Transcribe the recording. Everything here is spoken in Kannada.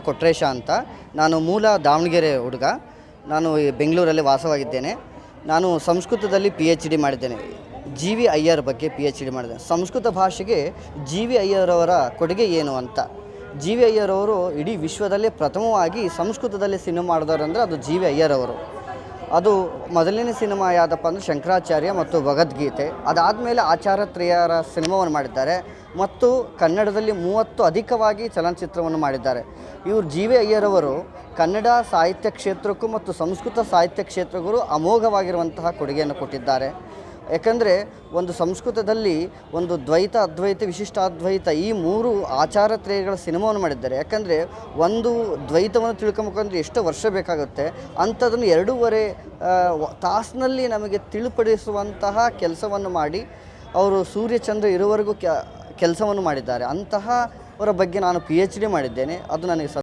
ಕೊಟ್ರೇಶ ಅಂತ. ನಾನು ಮೂಲ ದಾವಣಗೆರೆ ಹುಡುಗ. ನಾನು ಬೆಂಗಳೂರಲ್ಲಿ ವಾಸವಾಗಿದ್ದೇನೆ. ನಾನು ಸಂಸ್ಕೃತದಲ್ಲಿ ಪಿ ಎಚ್ ಡಿ ಮಾಡಿದ್ದೇನೆ. ಜಿ ವಿ ಅಯ್ಯರ್ ಬಗ್ಗೆ ಪಿ ಎಚ್ ಡಿ ಮಾಡಿದ್ದೇನೆ. ಸಂಸ್ಕೃತ ಭಾಷೆಗೆ ಜಿ ವಿ ಅಯ್ಯರವರ ಕೊಡುಗೆ ಏನು ಅಂತ? ಜಿ ವಿ ಅಯ್ಯರವರು ಇಡೀ ವಿಶ್ವದಲ್ಲೇ ಪ್ರಥಮವಾಗಿ ಸಂಸ್ಕೃತದಲ್ಲಿ ಸಿನಿಮಾ ಮಾಡಿದವರು ಅಂದರೆ ಅದು ಜಿ ವಿ ಅಯ್ಯರವರು. ಅದು ಮೊದಲನೇ ಸಿನಿಮಾ ಯಾವುದಪ್ಪ ಅಂದರೆ ಶಂಕರಾಚಾರ್ಯ ಮತ್ತು ಭಗವದ್ಗೀತೆ ಅದಾದಮೇಲೆ ಆಚಾರ್ಯತ್ರಯರ ಸಿನಿಮಾವನ್ನು ಮಾಡಿದ್ದಾರೆ. ಮತ್ತು ಕನ್ನಡದಲ್ಲಿ ಮೂವತ್ತು ಅಧಿಕವಾಗಿ ಚಲನಚಿತ್ರವನ್ನು ಮಾಡಿದ್ದಾರೆ. ಇವರು ಜಿ ವಿ ಅಯ್ಯರವರು ಕನ್ನಡ ಸಾಹಿತ್ಯ ಕ್ಷೇತ್ರಕ್ಕೂ ಮತ್ತು ಸಂಸ್ಕೃತ ಸಾಹಿತ್ಯ ಕ್ಷೇತ್ರಕ್ಕೂ ಅಮೋಘವಾಗಿರುವಂತಹ ಕೊಡುಗೆಯನ್ನು ಕೊಟ್ಟಿದ್ದಾರೆ. ಯಾಕಂದರೆ ಒಂದು ಸಂಸ್ಕೃತದಲ್ಲಿ ಒಂದು ದ್ವೈತ, ಅದ್ವೈತ ವಿಶಿಷ್ಟಾದ್ವೈತ ಈ ಮೂರು ಆಚಾರ ತ್ರೇಯಗಳ ಸಿನಿಮಾವನ್ನು ಮಾಡಿದ್ದಾರೆ. ಯಾಕಂದರೆ ಒಂದು ದ್ವೈತವನ್ನು ತಿಳ್ಕೊಬೇಕಂದ್ರೆ ಎಷ್ಟು ವರ್ಷ ಬೇಕಾಗುತ್ತೆ. ಅಂಥದನ್ನು ಎರಡೂವರೆ ತಾಸಿನಲ್ಲಿ ನಮಗೆ ತಿಳಿಪಡಿಸುವಂತಹ ಕೆಲಸವನ್ನು ಮಾಡಿ ಅವರು ಸೂರ್ಯಚಂದ್ರ ಇರುವವರೆಗೂ ಕೆಲಸವನ್ನು ಮಾಡಿದ್ದಾರೆ. ಅಂತಹ ಅವರ ಬಗ್ಗೆ ನಾನು ಪಿ ಎಚ್ ಡಿ ಮಾಡಿದ್ದೇನೆ. ಅದು ನನಗೆ